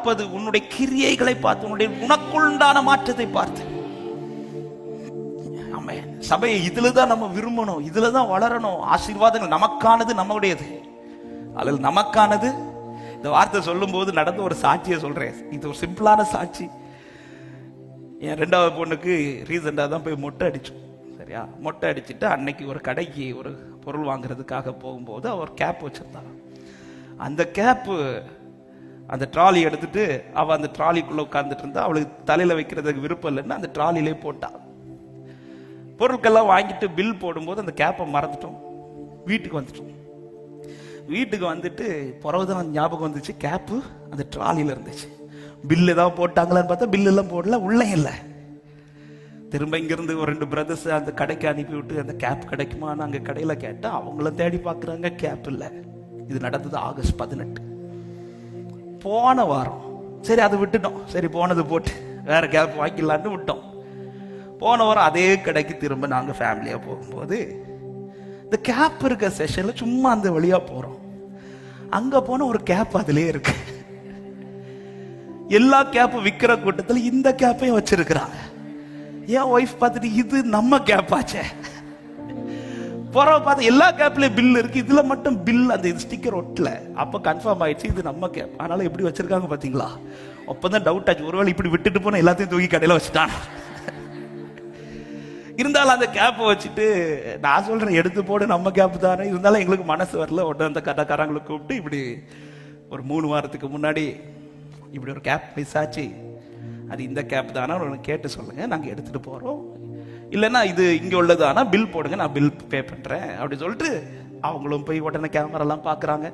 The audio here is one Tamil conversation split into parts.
பார்ப்பது உன்னுடைய கிரியைகளை பார்த்து உன்னுடைய உனக்குண்டான மாற்றத்தை பார்த்து. நம்ம சபையை இதுல தான் நம்ம விரும்பணும் இதுல தான் வளரணும். ஆசீர்வாதங்கள் நமக்கானது நம்முடையது. அதில் நமக்கானது. இந்த வார்த்தை சொல்லும்போது நடந்த ஒரு சாட்சியை சொல்றேன். இது ஒரு சிம்பிளான சாட்சி. என் ரெண்டாவது பொண்ணுக்கு ரீசெண்டாக தான் போய் மொட்டை அடிச்சோம் சரியா? மொட்டை அடிச்சுட்டு அன்னைக்கு ஒரு கடைக்கு ஒரு பொருள் வாங்குறதுக்காக போகும்போது அவர் கேப் வச்சிருந்தான் அந்த கேப்பு அந்த ட்ராலி எடுத்துட்டு அவள் அந்த ட்ராலிக்குள்ளே உட்காந்துட்டு இருந்தா அவளுக்கு தலையில் வைக்கிறதுக்கு விருப்பம் இல்லைன்னு அந்த ட்ராலிலே போட்டாள் பொருட்கள்லாம் வாங்கிட்டு பில் போடும்போது அந்த கேப்பை மறந்துட்டோம். வீட்டுக்கு வந்துட்டோம். வீட்டுக்கு வந்துட்டு பிறகுதான் ஞாபகம் வந்துச்சு கேப்பு அந்த ட்ராலியில் இருந்துச்சு. பில் ஏதாவது போட்டாங்களான்னு பார்த்தா பில்லெல்லாம் போடல உள்ளே இல்லை. திரும்ப இங்கேருந்து ஒரு ரெண்டு பிரதர்ஸ் அந்த கடைக்கு அனுப்பி விட்டு அந்த கேப் கிடைக்குமான்னு அங்கே கடையில் கேட்டால் அவங்களும் தேடி பார்க்குறாங்க கேப் இல்லை. இது நடந்தது ஆகஸ்ட் பதினெட்டு. போன வாரம். சரி அதை விட்டுட்டோம். சரி போனது போட்டு வேற கேப் வாங்கிக்கலான்னு விட்டோம். போன வாரம் அதே கடைக்கு திரும்ப நாங்கள் ஃபேமிலியாக போகும்போது இந்த கேப் இருக்க செஷனில் சும்மா அந்த வழியாக போகிறோம் அங்கே போன ஒரு கேப் அதிலே இருக்கு. எல்லா கேப்பும் விற்கிற கூட்டத்தில் இந்த கேப்பையும் வச்சிருக்கிறாங்க. என் ஒய்ஃப் பார்த்துட்டு இது நம்ம கேப் ஆச்சே போறவ பார்த்து எல்லா கேப்லயும் பில் இருக்கு. இதுல மட்டும் பில் அந்த ஸ்டிக்கர் ஒட்டல. அப்ப கன்ஃபார்ம் ஆயிடுச்சு இது நம்ம கேப் அதனால எப்படி வச்சிருக்காங்க பாத்தீங்களா? அப்பதான் டவுட் ஆச்சு. ஒருவேளை இப்படி விட்டுட்டு போனா எல்லாத்தையும் தூக்கி கடையில வச்சுட்டான்? இருந்தாலும் அந்த கேப்பை வச்சுட்டு நான் சொல்றேன் எடுத்து போடு நம்ம கேப் தானே. இருந்தாலும் எங்களுக்கு மனசு வரல. உடனே அந்த கடைக்காரங்களை கூப்பிட்டு இப்படி ஒரு மூணு வாரத்துக்கு முன்னாடி இப்படி ஒரு கேப் மிஸ் ஆச்சு. அது இந்த கேப் தானே கேட்டு சொல்லுங்க. நாங்க எடுத்துட்டு போறோம். இல்லைன்னா இது இங்கே உள்ளது ஆனால் பில் போடுங்க நான் பில் பே பண்ணுறேன் அப்படி சொல்லிட்டு அவங்களும் போய் உடனே கேமராலாம் பார்க்குறாங்க.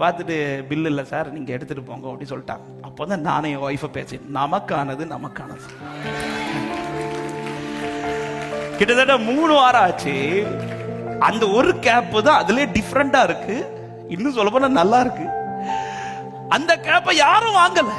பார்த்துட்டு பில் இல்லை சார் நீங்கள் எடுத்துகிட்டு போங்க அப்படி சொல்லிட்டாங்க. அப்போ தான் நானே என் ஒய்ஃபை பேசேன் நமக்கானது நமக்கானது. கிட்டத்தட்ட மூணு வாரம் ஆச்சு. அந்த ஒரு கேப் தான் அதுலேயே டிஃப்ரெண்டாக இருக்குது இன்னும் சொல்ல போனால் நல்லா இருக்கு. அந்த கேப்பை யாரும் வாங்கலை.